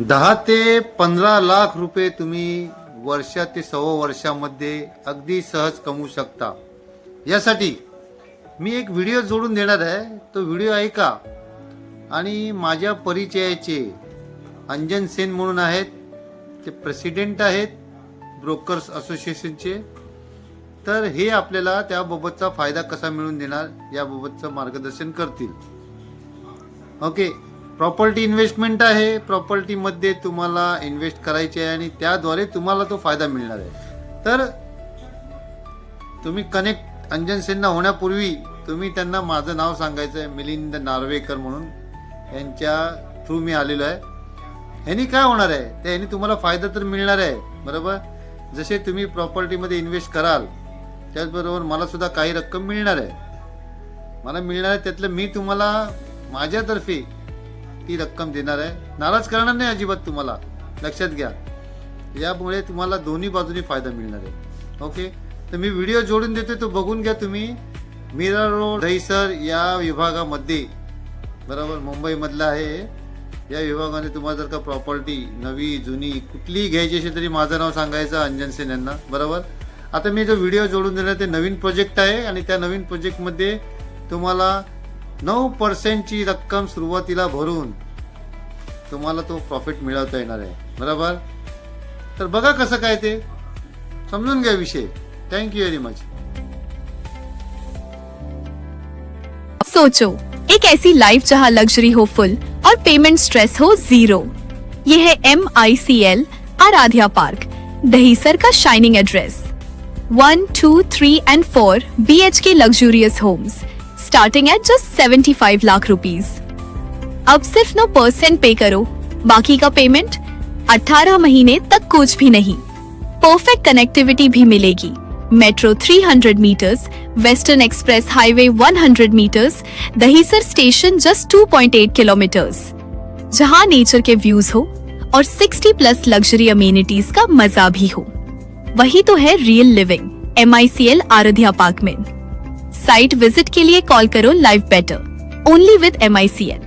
दहा ते पंधरा लाख रुपये तुम्ही वर्षा ते सव्वा वर्षामध्ये अगदी सहज कमवू शकता. यासाठी मी एक व्हिडिओ जोडून देणार आहे. तो व्हिडिओ ऐका. आणि माझ्या परिचयाचे अंजन सेन म्हणून आहेत. ते प्रेसिडेंट आहेत. ब्रोकर्स असोसिएशनचे. तर हे आपल्याला त्याबाबतचा फायदा कसा मिळून देणार याबाबतचं मार्गदर्शन करतील. ओके. प्रॉपर्टी इन्व्हेस्टमेंट आहे. प्रॉपर्टीमध्ये तुम्हाला इन्व्हेस्ट करायचे आहे आणि त्याद्वारे तुम्हाला तो फायदा मिळणार आहे. तर तुम्ही कनेक्ट अंजन सेनना होण्यापूर्वी तुम्ही त्यांना माझं नाव सांगायचं आहे. मिलिंद नार्वेकर म्हणून. यांच्या थ्रू मी आलेलो आहे. ह्यानी काय होणार आहे? त्या ह्यानी तुम्हाला फायदा तर मिळणार आहे. बरोबर? जसे तुम्ही प्रॉपर्टीमध्ये इन्व्हेस्ट कराल त्याचबरोबर मला सुद्धा काही रक्कम मिळणार आहे. मला मिळणार आहे त्यातलं मी तुम्हाला माझ्यातर्फे ती रक्कम देणार आहे. नाराज करणार नाही अजिबात तुम्हाला. लक्षात घ्या. यामुळे तुम्हाला दोन्ही बाजूनी फायदा मिळणार आहे. ओके? तर मी व्हिडिओ जोडून देतो तो बघून घ्या तुम्ही. मीरा रोड दहीसर या विभागामध्ये. बरोबर? मुंबईमधला आहे. या विभागाने तुम्हाला जर का प्रॉपर्टी नवी जुनी कुठलीही घ्यायची असेल तरी माझं नाव सांगायचं अंजन सेन यांना. बरोबर? आता मी जो व्हिडिओ जोडून देणार ते नवीन प्रोजेक्ट आहे आणि त्या नवीन प्रोजेक्टमध्ये तुम्हाला नऊ पर्सेंटची रक्कम सुरुवातीला भरून तुम्हाला तो प्रॉफिट मिळवता येणार आहे. बरोबर? तर बघा कसं काय ते. समजून घ्या विषय. थँक्यू व्हेरी मच सोचो, एक ऐसी लाइफ जहाँ लग्जरी हो फुल और पेमेंट स्ट्रेस हो ज़ीरो ये है M I C L Aradhya park, Dahisar का shining address one two three and four B H K luxurious homes starting at just seventy five lakh rupees अब सिर्फ़ नौ परसेंट पे करो। बाकी का पेमेंट 18 महीने तक कुछ भी नहीं। परफेक्ट कनेक्टिविटी भी मिलेगी। Metro 300 meters western express highway 100 meters Dahisar station just 2.8 kilometers जहाँ नेचर के व्यूज़ हो और 60 प्लस लग्जरी अमेनिटीज का मज़ा भी हो। वही तो है real living M I C L Aradhya park में। साइट विजिट के लिए कॉल करो live better. Only with M I C L